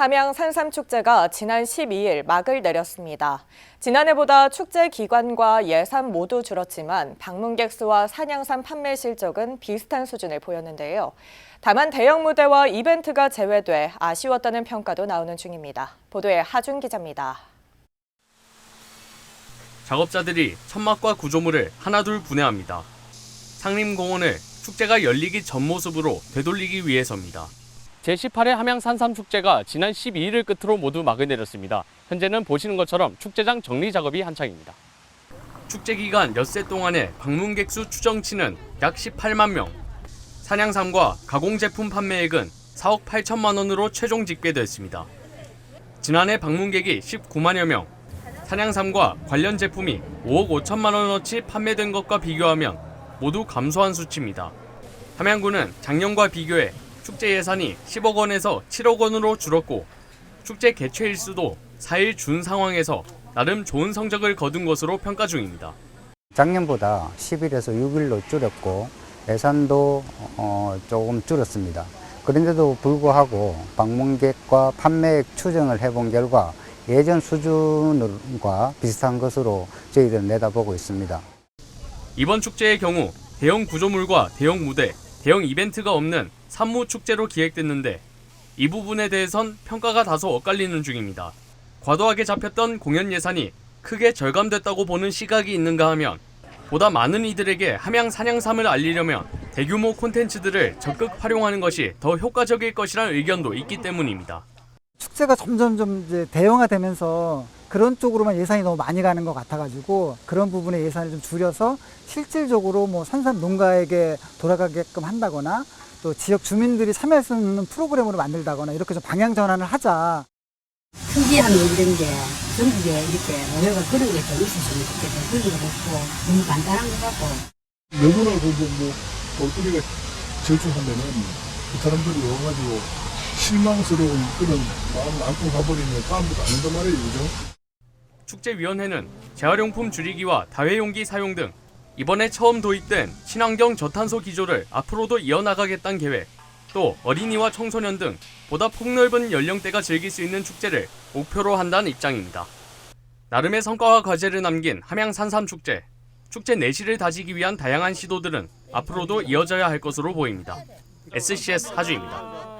함양 산삼축제가 지난 12일 막을 내렸습니다. 지난해보다 축제 기간과 예산 모두 줄었지만 방문객 수와 산양삼 판매 실적은 비슷한 수준을 보였는데요. 다만 대형 무대와 이벤트가 제외돼 아쉬웠다는 평가도 나오는 중입니다. 보도에 하준 기자입니다. 작업자들이 천막과 구조물을 하나둘 분해합니다. 상림공원을 축제가 열리기 전 모습으로 되돌리기 위해서입니다. 제18회 함양 산삼 축제가 지난 12일을 끝으로 모두 막을 내렸습니다. 현재는 보시는 것처럼 축제장 정리 작업이 한창입니다. 축제 기간 엿새 동안의 방문객 수 추정치는 약 18만 명. 산양삼과 가공 제품 판매액은 4억 8천만 원으로 최종 집계됐습니다. 지난해 방문객이 19만여 명. 산양삼과 관련 제품이 5억 5천만 원어치 판매된 것과 비교하면 모두 감소한 수치입니다. 함양구는 작년과 비교해 축제 예산이 10억 원에서 7억 원으로 줄었고 축제 개최 일수도 4일 준 상황에서 나름 좋은 성적을 거둔 것으로 평가 중입니다. 작년보다 10일에서 6일로 줄였고 예산도 어, 조금 줄었습니다. 그런데도 불구하고 방문객과 판매액 추정을 해본 결과 예전 수준과 비슷한 것으로 저희들은 내다보고 있습니다. 이번 축제의 경우 대형 구조물과 대형 무대, 대형 이벤트가 없는 산무 축제로 기획됐는데 이 부분에 대해선 평가가 다소 엇갈리는 중입니다. 과도하게 잡혔던 공연 예산이 크게 절감됐다고 보는 시각이 있는가 하면 보다 많은 이들에게 함양 산양삼을 알리려면 대규모 콘텐츠들을 적극 활용하는 것이 더 효과적일 것이라는 의견도 있기 때문입니다. 축제가 점점 좀 이제 대형화되면서 그런 쪽으로만 예산이 너무 많이 가는 것 같아가지고 그런 부분에 예산을 좀 줄여서 실질적으로 뭐 산삼 농가에게 돌아가게끔 한다거나 또 지역 주민들이 참여할 수 있는 프로그램으로 만들다거나 이렇게 좀 방향 전환을 하자. 특이한 이런 게 전국에 이렇게 모여가 그런 게 좀 있었으면 좋겠다. 그런 거 없고 너무 간단한 것 같고 누구나 그뭐 뭐, 우리가 제출하면은 그 사람들이 와가지고 실망스러운 그런 마음을 안고 가버리면 다음부터 안 한단 말이에요, 그죠? 축제위원회는 재활용품 줄이기와 다회용기 사용 등 이번에 처음 도입된 친환경 저탄소 기조를 앞으로도 이어나가겠다는 계획, 또 어린이와 청소년 등 보다 폭넓은 연령대가 즐길 수 있는 축제를 목표로 한다는 입장입니다. 나름의 성과와 과제를 남긴 함양 산삼 축제. 축제 내실을 다지기 위한 다양한 시도들은 앞으로도 이어져야 할 것으로 보입니다. SCS 하주입니다.